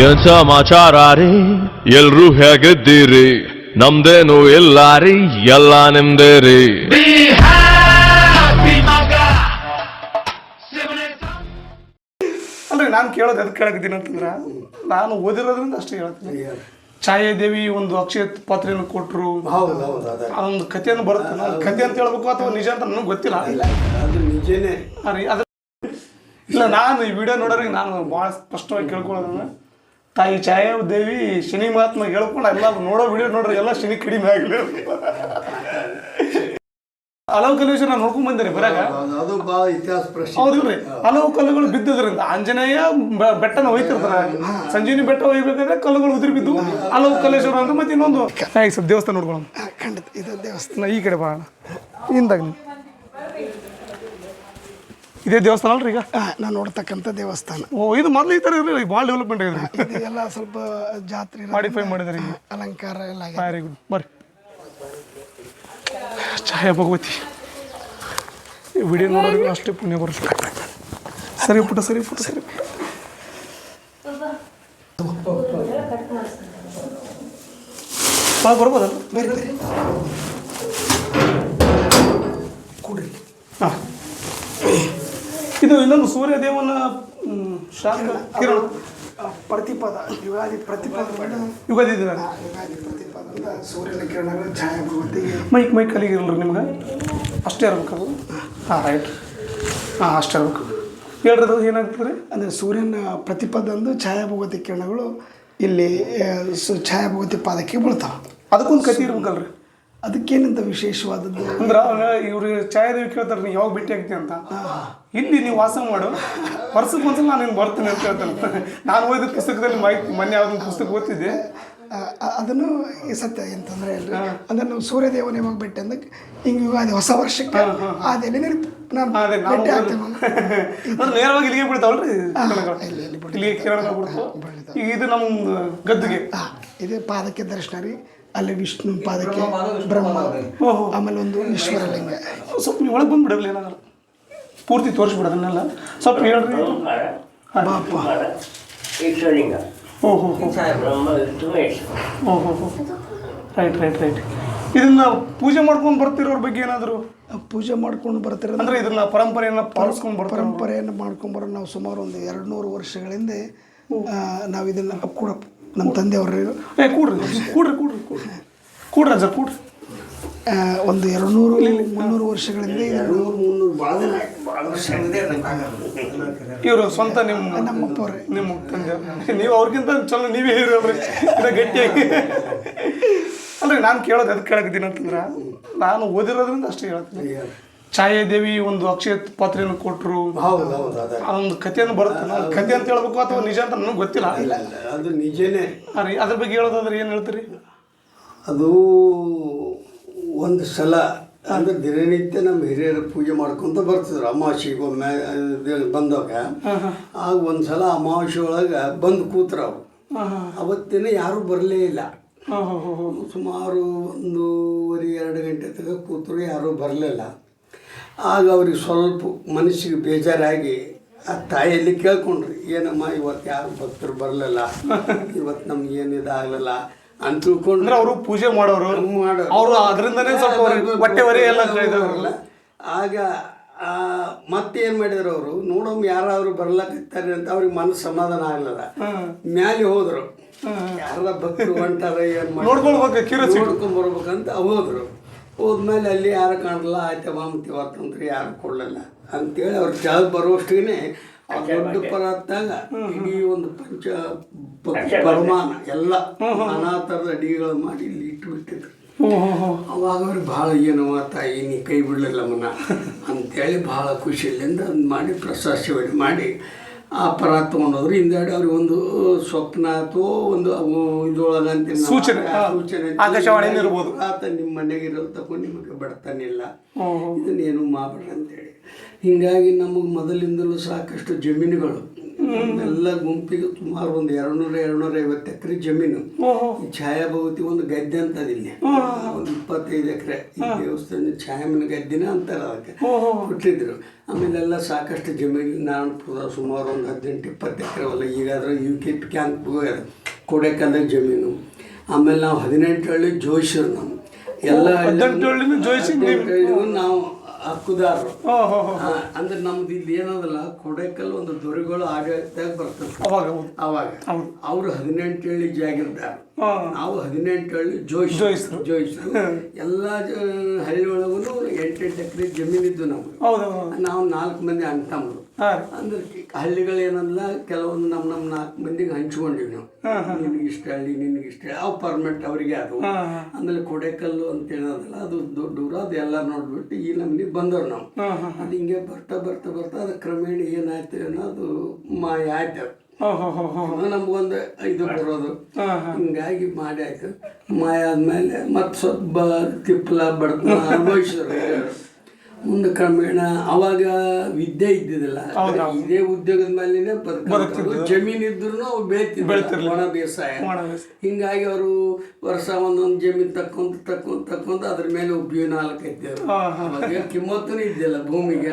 ಏನ್ ಸಮಾಚಾರ ರೀ ಎಲ್ರೂ ಹೇಗಿದ್ದೀರಿ? ನಮ್ದೇನು ಇಲ್ಲ ರೀ ಎಲ್ಲ ನಿಮ್ದೇ ರೀ ಅಂದ್ರೆ ನಾನು ಕೇಳೋದು ಅದಕ್ಕೆ ಕೇಳಕತ್ತೀನಿ ಅಂತಂದ್ರೆ ನಾನು ಓದಿರೋದ್ರಿಂದ ಅಷ್ಟೇ ಹೇಳ್ತೀನಿ ಛಾಯಾದೇವಿ ಒಂದು ಅಕ್ಷಯ ಪಾತ್ರೆಯನ್ನು ಕೊಟ್ಟರು ಹೌದು ಹೌದು ಅದ. ಅದೊಂದು ಕಥೆಯನ್ನು ಬರುತ್ತೆ. ನಾನು ಕಥೆ ಅಂತ ಹೇಳ್ಬೇಕು ಅಥವಾ ನಿಜ ಅಂತ ನನಗೆ ಗೊತ್ತಿಲ್ಲ. ಅದು ನಿಜನೇ. ಅದ್ರ ಇಲ್ಲ ನಾನು ಈ ವಿಡಿಯೋ ನೋಡೋರಿಗೆ ನಾನು ಭಾಳ ಸ್ಪಷ್ಟವಾಗಿ ಕೇಳ್ಕೊಳ್ಳೋದನ್ನ ತಾಯಿ ಛಾಯಾದೇವಿ ಶನಿ ಮಹಾತ್ಮ ಹೇಳ್ಕೊಂಡು ಎಲ್ಲ ನೋಡೋ ವಿಡಿಯೋ ನೋಡ್ರಿ ಎಲ್ಲ ಶನಿ ಕಡಿಮೆ ಆಗಲಿ ಹಲವು ಕಲೇಶ್ವರ ನಾನು ನೋಡ್ಕೊಂಡ್ ಬಂದಿರಿ ಬರಾಗ. ಅದು- ಬಾ ಇತಿಹಾಸ ಪ್ರಶ್ನೆ. ಹೌದಿಲ್ರಿ ಹಲವು ಕಲ್ಲುಗಳು ಬಿದ್ದಿದ್ರಿಂದ ಆಂಜನೇಯ ಬೆಟ್ಟನ ಹೋಯ್ತಿರ್ತಾರ ಸಂಜೀವಿನಿ ಬೆಟ್ಟ ಹೋಗ್ಬೇಕಾದ್ರೆ ಕಲ್ಲುಗಳು ಉದುರಿ ಬಿದ್ದು ಹಲವು ಕಲ್ಲೇಶ್ವರ ಅಂತ ಮತ್ತೆ ಇನ್ನೊಂದು ಈಗ ಸ್ವಲ್ಪ ದೇವಸ್ಥಾನ ನೋಡ್ಕೊಳ್ಳೋಣ. ಖಂಡಿತ ಇದು ದೇವಸ್ಥಾನ. ಈ ಕಡೆ ಬಾ ಹಿಂದಾಗ. ಇದೇ ದೇವಸ್ಥಾನ ಅಲ್ರಿ ಈಗ? ನಾನು ನೋಡ್ತಕ್ಕಂಥ ದೇವಸ್ಥಾನ. ಓ ಇದು ಮೊದಲು ಈ ಥರ ಇರಲಿಲ್ಲ ಭಾಳ ಡೆವಲಪ್ಮೆಂಟ್ ಆಗಿದೆ ಎಲ್ಲ ಸ್ವಲ್ಪ ಜಾತ್ರೆ ಮಾಡಿಫೈ ಮಾಡಿದ್ರಿ ಅಲಂಕಾರ ಎಲ್ಲ ವೆರಿ ಗುಡ್ ಬರ್ರಿ. ಛಾಯಾ ಭಗವತಿ. ವಿಡಿಯೋ ನೋಡೋದು ಅಷ್ಟೇ ಪುಣ್ಯ ಬರುತ್ತೆ. ಸರಿ ಪುಟ ಸರಿ ಪುಟ ಸರಿ ಪುಟ ಬರ್ಬೋದಲ್ಲ ಬೇರೆ ಬರ್ರಿ ಹಾಂ ಇದು ಇನ್ನೊಂದು ಸೂರ್ಯದೇವನ ದೇವನ ಶಾಂತ ಕಿರಣ. ಪ್ರತಿಪದ ಯುಗಾದಿ ಪ್ರತಿಪದ ಯುಗಾದಿ ದಿನ. ಯುಗಾದಿ ಪ್ರತಿಪದ ಸೂರ್ಯನ ಕಿರಣಗಳು ಛಾಯಾ ಭಗವತಿಗೆ ಮೈಕ್ ಮೈಕ್ ಕಲಿಗಿರಲ್ರಿ ನಿಮ್ಗೆ? ಅಷ್ಟೇ ಇರ್ಬೇಕದು ಹಾಂ ರೈಟ್ ಹಾಂ ಅಷ್ಟೇ ಇರ್ಬೇಕು. ಹೇಳ್ರಿ ಅದು ಏನಾಗ್ತದೆ ಅಂದರೆ ಸೂರ್ಯನ ಪ್ರತಿಪದ ಅಂದು ಛಾಯಾ ಭಗವತಿ ಕಿರಣಗಳು ಇಲ್ಲಿ ಛಾಯಾ ಭಗವತಿ ಪಾದಕ್ಕೆ ಬೀಳ್ತಾವೆ. ಅದಕ್ಕೊಂದು ಕತೆ ಇರ್ಬೇಕಲ್ರಿ. ಅದಕ್ಕೇನಂತ ವಿಶೇಷವಾದದ್ದು? ಅಂದ್ರೆ ಇವ್ರು ಛಾಯಾದೇವಿ ಕೇಳ್ತಾರೆ ನೀ ಯಾವಾಗ ಭೇಟಿ ಆಗ್ತೀನಿ ಅಂತ? ಇಲ್ಲಿ ನೀವು ವಾಸ ಮಾಡು. ವರ್ಷಕ್ಕೆ ಒಂದ್ಸಲ ನಾನು ನಿನ್ ಬರ್ತೇನೆ ಅಂತ ಹೇಳ್ತಾನೆ. ನಾನು ಓದಿದ ಪುಸ್ತಕದಲ್ಲಿ ಮಾಹಿತಿ ಮೊನ್ನೆ ಯಾವ್ದು ಪುಸ್ತಕ ಓದ್ತಿದ್ದೆ. ಅದನ್ನು ಈ ಸತ್ಯ ಅಂತಂದ್ರೆ ಅದನ್ನು ಅಂದ್ರೆ ನಾವು ಸೂರ್ಯದೇವನ ಯಾವಾಗ ಭೇಟಿ ಅಂದಕ್ಕೆ ಹಿಂಗೆ ಯುಗಾದಿ ಹೊಸ ವರ್ಷಕ್ಕೆ ಅದೇಲಿ ನಾನು ಅದೇ ನಾವು ಭೇಟಿ ಅಂದ್ರೆ ನೇರವಾಗಿ ಇಲ್ಲಿಗೆ ಬಿಡ್ತಾವಲ್ರಿ. ಇಲ್ಲಿಗೆ ಬಿಡ್ತಾವ. ಈಗ ಇದು ನಮ್ಮ ಗದ್ದುಗೆ. ಇದು ಇದೇ ಪಾದಕ್ಕೆ ದರ್ಶನ ರೀ. ಅಲ್ಲಿ ವಿಷ್ಣು ಪಾದಕ್ಕೆ ಬ್ರಹ್ಮ ಓಹೋ. ಆಮೇಲೆ ಒಂದು ಈಶ್ವರಲಿಂಗ. ಸ್ವಲ್ಪ ನೀವು ಒಳಗೆ ಬಂದ್ಬಿಡಲ್ಲ ಏನಾದ್ರು. ಪೂರ್ತಿ ತೋರಿಸ್ಬಿಡೋದನ್ನೆಲ್ಲ ಸ್ವಲ್ಪ ಹೇಳ್ರಿ. ಬಾಪ. ಈಶ್ವರಲಿಂಗ. ಓ ಹೋ ಹೋ ಬ್ರಹ್ಮ ವಿಷ್ಣು ಮಹೇಶ್. ಓ ಹೋ ಹೋ ರೈಟ್ ರೈಟ್ ರೈಟ್. ಇದನ್ನ ಪೂಜೆ ಮಾಡ್ಕೊಂಡು ಬರ್ತಿರೋರ ಬಗ್ಗೆ ಏನಾದರೂ? ಪೂಜೆ ಮಾಡ್ಕೊಂಡು ಬರ್ತಿರೋ ಅಂದ್ರೆ ಇದನ್ನ ಪರಂಪರೆಯನ್ನ ಪಾಲಿಸ್ಕೊಂಡು ಬರ್ತಾರೆ? ಪರಂಪರೆಯನ್ನು ಮಾಡ್ಕೊಂಬರೋ ನಾವು ಸುಮಾರು ಒಂದು ಎರಡು ನೂರು ವರ್ಷಗಳಿಂದ ನಾವು ಇದನ್ನು ಕೂಡ ನಮ್ಮ ತಂದೆಯವರು ಏ ಕೂಡ್ರಿ ಕೂಡ್ರಿ ಕೂಡ್ರಿ ಕೂಡ್ರಿ ಕೂಡ್ರಿ. ಅಜ್ಜ ಕೂಡ್ರಿ. ಒಂದು ಎರಡು ನೂರು ಮುನ್ನೂರು ವರ್ಷಗಳಿಂದ ಇದನ್ನು ಮುನ್ನೂರು ಭಾಳ ದಿನ ಇವರು ಸ್ವಂತ ನಿಮ್ಮ ನಮ್ಮಪ್ಪವ್ರೆ ನಿಮ್ಮ ತಂದೆ. ನೀವು ಅವ್ರಿಗಿಂತ ಚಲೋ ನೀವೇ ಹೇಳಿ ಇನ್ನ ಗಟ್ಟಿಯಾಗಿ. ಅಂದ್ರೆ ನಾನು ಕೇಳೋದು ಅದಕ್ಕೆ ಕೇಳಕತ್ತೀನಿ ಅಂತಂದ್ರೆ ನಾನು ಓದಿರೋದ್ರಿಂದ ಅಷ್ಟೇ ಹೇಳ್ತೀನಿ ಛಾಯಾದೇವಿ ಒಂದು ಅಕ್ಷಯ ಪಾತ್ರೆಯನ್ನು ಕೊಟ್ಟರು ಹೌದು ಹೌದು ಅದ. ಅದೊಂದು ಕಥೆಯನ್ನು ಬರುತ್ತೆ. ನಾನು ಕಥೆ ಅಂತ ಹೇಳ್ಬೇಕು ಅಥವಾ ನಿಜ ಅಂತ ನನಗೆ ಗೊತ್ತಿಲ್ಲ. ಇಲ್ಲ ಇಲ್ಲ ಅದು ನಿಜನೇ. ರೀ ಅದ್ರ ಬಗ್ಗೆ ಹೇಳೋದಾದ್ರೆ ಏನು ಹೇಳ್ತೀರಿ? ಅದು ಒಂದು ಸಲ ಅಂದ್ರೆ ದಿನನಿತ್ಯ ನಮ್ಮ ಹಿರಿಯರು ಪೂಜೆ ಮಾಡ್ಕೊಂತ ಬರ್ತಿದ್ರು. ಅಮಾವಾಸ್ಯೆಗೊಮ್ಮೆ ಒಮ್ಮೆ ಬಂದಾಗ. ಆಗ ಒಂದು ಸಲ ಅಮಾವಾಸ್ಯೆ ಒಳಗೆ ಬಂದು ಕೂತ್ರ ಅವ್ರು. ಅವತ್ತಿನ ಯಾರೂ ಬರಲೇ ಇಲ್ಲ. ಸುಮಾರು ಒಂದೂವರೆ ಎರಡು ಗಂಟೆ ತನಕ ಕೂತರು ಯಾರೂ ಬರಲಿಲ್ಲ. ಆಗ ಅವ್ರಿಗೆ ಸ್ವಲ್ಪ ಮನಸ್ಸಿಗೆ ಬೇಜಾರಾಗಿ ಆ ತಾಯಿಯಲ್ಲಿ ಕೇಳ್ಕೊಂಡ್ರಿ ಏನಮ್ಮ ಇವತ್ತು ಯಾರು ಭಕ್ತರು ಬರಲಿಲ್ಲ? ಇವತ್ತು ನಮ್ಗೆ ಏನು ಇದಾಗಲಿಲ್ಲ? ಅಂತ ತಿಳ್ಕೊಂಡ್ರೆ. ಅವರು ಪೂಜೆ ಮಾಡೋರು. ಅವರು ಅದರಿಂದನೇ ಸ್ವಲ್ಪ ಹೊಟ್ಟೆ ಹೊರೆ ಎಲ್ಲ ಇದಾಗಲ್ಲ ಆಗ ಮತ್ತೇನು ಮತ್ತೆ ಏನು ಮಾಡಿದ್ರು ಅವರು? ನೋಡೋಮ್ ಯಾರಾದ್ರು ಬರ್ಲಕತ್ತಾರೆ ಅಂತ ಅವ್ರಿಗೆ ಮನಸ್ಸು ಸಮಾಧಾನ ಆಗಲಿಲ್ಲ. ಮ್ಯಾಲೆ ಹೋದ್ರು. ಯಾರ ಭಕ್ತರು ಹೊಂಟಾರ ಏನು ನೋಡ್ಕೊಂಡ್ ಬರ್ಬೇಕಂತ ಹೋದ್ರು. ಹೋದ್ಮೇಲೆ ಅಲ್ಲಿ ಯಾರು ಕಾಣಲ್ಲ ಆಯ್ತು ಮಾಮತಿ ಇವತ್ತಂದ್ರೆ ಯಾರು ಕೊಡಲಿಲ್ಲ. ಅಂತೇಳಿ ಅವ್ರು ಕೆಳಗೆ ಬರುವಷ್ಟಿಗೆ ಆ ದೊಡ್ಡ ಪರಾತ್ನಾಗ ಇಡೀ ಒಂದು ಪಂಚ ಪರಮಾನ ಎಲ್ಲ ನಾನಾ ಥರದ ಅಡಿಗೆಗಳು ಮಾಡಿ ಇಲ್ಲಿ ಇಟ್ಬಿಟ್ಟಿದ್ರು ಅವಾಗ ಅವ್ರಿಗೆ ಭಾಳ ಏನವ ತಾಯಿ ನೀ ಕೈ ಬಿಡಲಿಲ್ಲ ಮನ ಅಂತೇಳಿ ಭಾಳ ಖುಷಿಯಿಂದ ಅದು ಮಾಡಿ ಪ್ರಸಾದ ಸೇವನೆ ಮಾಡಿ ಆ ಪರ ತೊಗೊಂಡೋದ್ರು ಹಿಂದಾಡಿ ಅವ್ರಿಗೆ ಒಂದು ಸ್ವಪ್ನ ಅಥವಾ ಒಂದು ಅವು ಅಂತ ಸೂಚನೆ. ಸೂಚನೆ ಇರ್ಬೋದು. ಆತ ನಿಮ್ಮ ಮನೆಗೆ ಇರೋದು ತಗೊಂಡು ನಿಮಗೆ ಬಡತನಿಲ್ಲ ಇದನ್ನೇನು ಮಾಡಬೇಡ ಅಂತೇಳಿ ಹಿಂಗಾಗಿ ನಮಗೆ ಮೊದಲಿಂದಲೂ ಸಾಕಷ್ಟು ಜಮೀನುಗಳು ಎಲ್ಲ ಗುಂಪಿಗೆ ಸುಮಾರು ಒಂದು ಎರಡ್ನೂರ ಎರಡ್ನೂರ ಐವತ್ತು ಎಕರೆ ಜಮೀನು. ಈ ಛಾಯಾಭವತಿ ಒಂದು ಗದ್ದೆ ಅಂತ ಇಲ್ಲಿ. ಒಂದು ಇಪ್ಪತ್ತೈದು ಎಕರೆ. ಈ ದೇವಸ್ಥಾನ ಛಾಯಾಮನ ಗದ್ದೆನ ಅಂತಾರೆ ಅದಕ್ಕೆ. ಕೊಟ್ಟಿದ್ರು. ಆಮೇಲೆಲ್ಲ ಸಾಕಷ್ಟು ಜಮೀನು ನಾರಾಯಣಪುರ ಸುಮಾರು ಒಂದು ಹದಿನೆಂಟು ಇಪ್ಪತ್ತು ಎಕರೆ ಹೊಲ ಈಗಾದ್ರೆ ಯು ಕೆ ಪಿ ಕ್ಯಾಂಪ್ ಹೋಗ್ಯಾರ. ಜಮೀನು. ಆಮೇಲೆ ನಾವು ಹದಿನೆಂಟು ಹಳ್ಳಿ ಜೋಯಿಸರು ನಾವು. ಎಲ್ಲ ನಾವು ಹಕ್ಕುದಾರರು. ಅಂದ್ರೆ ನಮ್ದು ಇಲ್ಲಿ ಏನದಲ್ಲ ಕೊಡೆಕಲ್ ಒಂದು ದೊರೆಗಳು ಆಡಳಿತದಾಗ ಬರ್ತದೆ. ಅವಾಗ ಅವಾಗ. ಅವ್ರು ಹದಿನೆಂಟು ಹೇಳಿ ಜಾಗಿರ್ದಾರ. ನಾವು ಹದಿನೆಂಟು ಹಳ್ಳಿ ಜೋಯಿಸ್ ಜೋಯಿಸ್ರು. ಜೋಯಿಸ್ರು ಎಲ್ಲ ಜ- ಹಳ್ಳಿ ಒಳಗೂ ಎಂಟೆಂಟು ಎಕರೆ ಜಮೀನಿದ್ದು ನಮ್ಗೆ ನಾವು ನಾಲ್ಕು ಮಂದಿ ಅಂತಂಬರು ಅಂದ್ರೆ ಹಳ್ಳಿಗಳು ಏನಲ್ಲ ಕೆಲವೊಂದು ನಮ್ಮ ನಮ್ಮ ನಾಲ್ಕು ಮಂದಿಗೆ ಹಂಚ್ಕೊಂಡಿವಿ ನಾವು. ನಿನಗೆ ಇಷ್ಟ ಹಳ್ಳಿ ನಿನಗೆ ಇಷ್ಟ ಅವು ಪರ್ಮನೆಂಟ್ ಅವರಿಗೆ ಅದು. ಆಮೇಲೆ ಕೊಡೆಕಲ್ಲು ಅಂತ ಹೇಳೋದಲ್ಲ ಅದು ದೊಡ್ಡ ಊರು ಅದೆಲ್ಲ ನೋಡ್ಬಿಟ್ಟು ಈ ನಮ್ಮನೆ ಬಂದವ್ರು ನಾವು. ಅದು ಹಿಂಗೆ ಬರ್ತಾ ಬರ್ತಾ ಬರ್ತಾ ಅದು ಕ್ರಮೇಣ ಏನಾಯ್ತು ಏನೋ ಅದು ಮಾಯ ಆಯ್ತು ಅದು. ಅದು ನಮ್ಗೊಂದು ಇದು ಬರೋದು. ಹಿಂಗಾಗಿ ಮಾಡಿ ಆಯ್ತು. ಮಾಯ ಆದ್ಮೇಲೆ ಮತ್ತೆ ಸ್ವಲ್ಪ ತಿಪ್ಪಲ ಬಡತನ ಅನುಭವಿಸಿದ್ರು. ಮುಂದೆ ಕ್ರಮೇಣ ಅವಾಗ ವಿದ್ಯೆ ಇದ್ದಿದ್ದಿಲ್ಲ. ಇದೇ ಉದ್ಯೋಗದ ಮೇಲೆ ಜಮೀನ್ ಇದ್ರು ಅವು ಬೆಳಿತಿದ್ರು ಒಣ ಬೇಸಾಯ. ಹಿಂಗಾಗಿ ಅವರು ವರ್ಷ ಒಂದೊಂದು ಜಮೀನ್ ತಕ್ಕೊಂತ ತಕ್ಕೊಂತ ತಕ್ಕೊಂತ ಅದ್ರ ಮೇಲೆ ಉಪಯೋಗ ನಾಲ್ಕು ಅವಾಗ ಕಿಮ್ಮತ್ತೂ ಇದ್ದಿಲ್ಲ ಭೂಮಿಗೆ.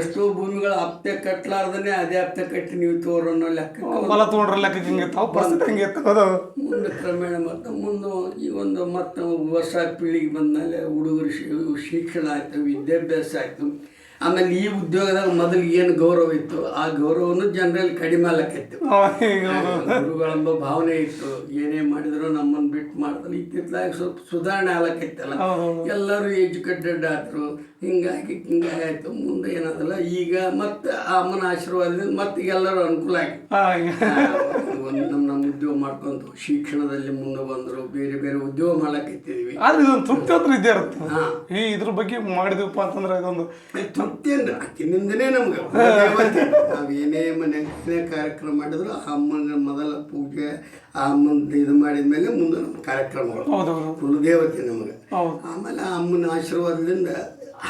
ಎಷ್ಟೋ ಭೂಮಿಗಳು ಹಪ್ತೆ ಕಟ್ಲಾರ್ದನೆ ಅದೇ ಹಪ್ತೆ ಕಟ್ಟಿ ನೀವು ತೋರು ಅನ್ನೋ ಲೆಕ್ಕ ಮುಂದೆ ಕ್ರಮೇಣ ಮತ್ತೆ ಮುಂದೆ ಈ ಒಂದು ಮತ್ತೆ ವರ್ಷ ಪೀಳಿಗೆ ಬಂದ್ಮೇಲೆ ಹುಡುಗರು ಶಿಕ್ಷಣ ಆಯ್ತು ವಿದ್ಯಾಭ್ಯಾಸ ಆಯಿತು. ಆಮೇಲೆ ಈ ಉದ್ಯೋಗದಾಗ ಮೊದಲು ಏನು ಗೌರವ ಇತ್ತು? ಆ ಗೌರವನು ಜನರಲ್ಲಿ ಕಡಿಮೆ ಆಲಕ್ಕಿತ್ತು ಗುರುಗಳೆಂಬ ಭಾವನೆ ಇತ್ತು. ಏನೇ ಮಾಡಿದ್ರು ನಮ್ಮನ್ನು ಬಿಟ್ಟು ಮಾಡಿದ್ರು ಇತ್ತಿತ್ತಲಾಗ ಸ್ವಲ್ಪ ಸುಧಾರಣೆ ಆಲಕ್ಕೈತಲ್ಲ ಎಲ್ಲರೂ ಎಜುಕೇಟೆಡ್ ಆದರು. ಹಿಂಗಾಗಿ ಹಿಂಗಾಗಿ ಆಯಿತು. ಮುಂದೆ ಏನಾದಲ್ಲ ಈಗ ಮತ್ತೆ ಆ ಅಮ್ಮನ ಆಶೀರ್ವಾದದಿಂದ ಮತ್ತೆ ಎಲ್ಲರೂ ಅನುಕೂಲ ಆಗಿ ಒಂದು ಉದ್ಯೋಗ ಮಾಡ್ಕೊಂಡು ಶಿಕ್ಷಣದಲ್ಲಿ ಮುಂದೆ ಬಂದರು ಬೇರೆ ಬೇರೆ ಉದ್ಯೋಗ ಮಾಡಕ್ಕಿದ್ದೀವಿ ಆದ್ರೆ ಇದೊಂದು ತೃಪ್ತಿ ಹತ್ರ ಇದ್ದೇ ಇರುತ್ತೆ. ಈ ಇದ್ರ ಬಗ್ಗೆ ಮಾಡಿದ್ವಿಪ್ಪ ಅಂತಂದ್ರೆ ಇದೊಂದು ತೃಪ್ತಿ ಅಂದ್ರೆ ಆಕಿನಿಂದನೇ ನಮ್ಗೆ. ನಾವೇನೇ ಮನೆ ಏನೇ ಕಾರ್ಯಕ್ರಮ ಮಾಡಿದ್ರು ಆ ಅಮ್ಮನ ಮೊದಲ ಪೂಜೆ ಆ ಅಮ್ಮನ ಇದು ಮಾಡಿದ ಮೇಲೆ ಮುಂದೆ ನಮ್ಮ ಕಾರ್ಯಕ್ರಮಗಳು ಹೌದೌದು. ಕುಲದೇವತೆ ನಮಗೆ. ಹೌದು. ಆಮೇಲೆ ಆ ಅಮ್ಮನ ಆಶೀರ್ವಾದದಿಂದ